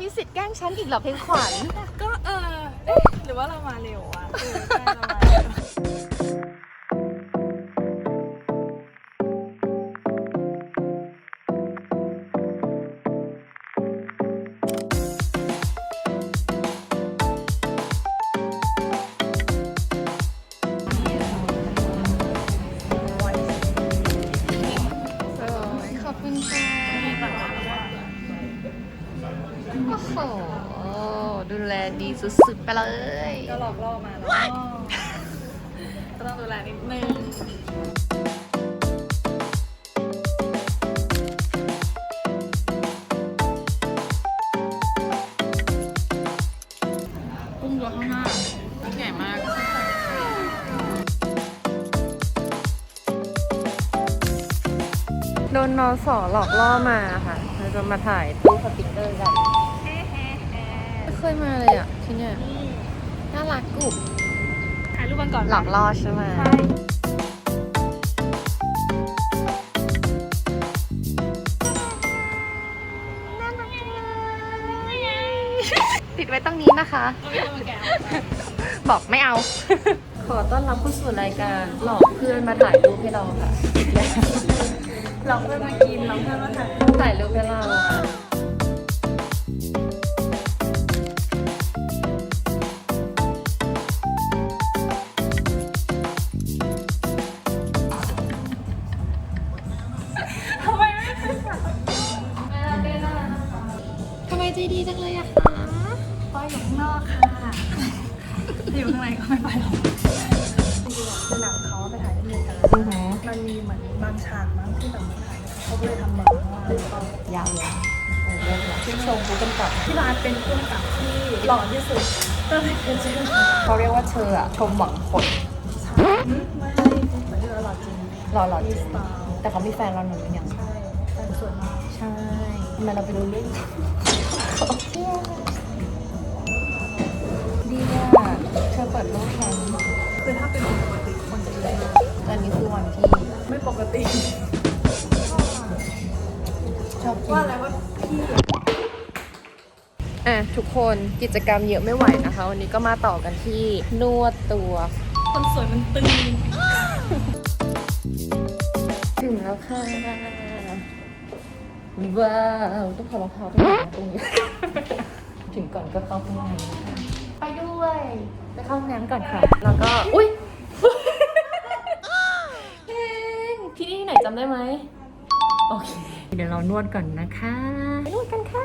มีสิทธิ์แกล้งฉันอีกเหรอเพลงขวัญ ก็เออเอ๊ะหรือว่าเรามาเร็วอะเออใช่เรามาเร็วขอบคุณค่ะ โอ้โหดูแลดีสุดๆไปเลย ก็หลอกล่อมาแล้วก็ต้องดูแลนิดนึงกุ้งตัวข้างหน้าใหญ่มากโดนนอสอหลอกล่อมาค่ะเราจะมาถ่ายตู้สติ๊กเกอร์กันไม่ เคยมาเลยอะที่เนี่ยน่ารักกุบถ่ายรูปกันก่อนหลอกล่อใช่ไหมใช่ติดไว้ตรงนี้นะคะก็ไม่ต้องมาแกะ บอกไม่เอา ขอต้อนรับเข้าสู่รายการหลอกเพื่อนมาถ่ายรูปให้เราค่ะหลอกเพื่อนมากินหลอกเพื่อนมาถ่ายถ่ายรูปให้เราอะ ใจดีจังเลยอะคะปอยอยู่ข้างนอกค่ะอยู่ข้างในก็ไม่ไปหรอกในหนังเขาไปถ่ายที่อเมริกาอือหือมันมีเหมือนบางฉากมั้งที่แบบมาถ่ายเขาก็เลยทำแบบว่าแล้วก็ยาวเลยโอ้เลิศละชื่นชมผู้กำกับที่ร้านเป็นผู้กำกับที่หล่อที่สุดก็เลยเป็นชื่อเขาเรียกว่าเธออะชมหวังผลไม่ใช่เหมือนที่เราหล่อจริงหล่อหล่อจมีริงสไตล์แต่เขามีแฟนเราหนึ่งหรือยังใช่แต่งสวยมาก ใช่ทำไมเราไปรู้เรื่อง ติ ชอบกิว่านอะไรว่าพี่อะทุกคนกิจกรรมเยอะไม่ไหวนะคะ วันนี้ก็มาต่อกันที่นวดตัว คนสวยมันตึงถึงแล้วค่ะ ว้าว ต้องถอดรองเท้าตรงนี้ตรงนี้ ถึงก่อนก็เข้าห้องน้ำนะคะไปด้วย ไปเข้าห้องน้ำก่อนค่ะ แล้วก็ อุ้ย เองที่นี่ที่ไหนจำได้ไหมโอเค เดี๋ยวเรานวดก่อนนะคะนวดกันค่ะ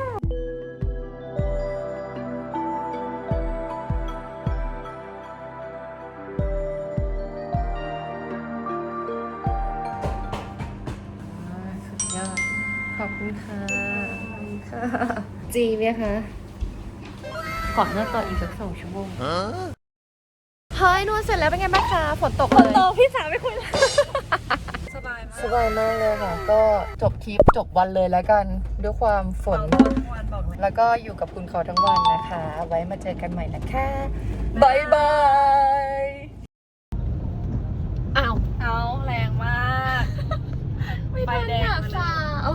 อ่าสุดยอดขอบคุณค่ะขอบคุณค่ะจีไหมคะขอนวดต่ออีกสักสองชั่วโมงเฮ้ยนวดเสร็จแล้วเป็นไงบ้างคะฝนตกเลยโตพี่สาวไม่คุยแล้ว สบายมากสบายมากเลยค่ะ ก็จบทริปจบวันเลยแล้วกัน ด้วยความฝนเบาทั้งวันบอกเลยแล้วก็อยู่กับคุณเขาทั้งวันนะคะ ไว้มาเจอกันใหม่นะคะบายบายอ้าวเอาแรงมาก ไม่ไฟทันแดงอะมาเลยสาว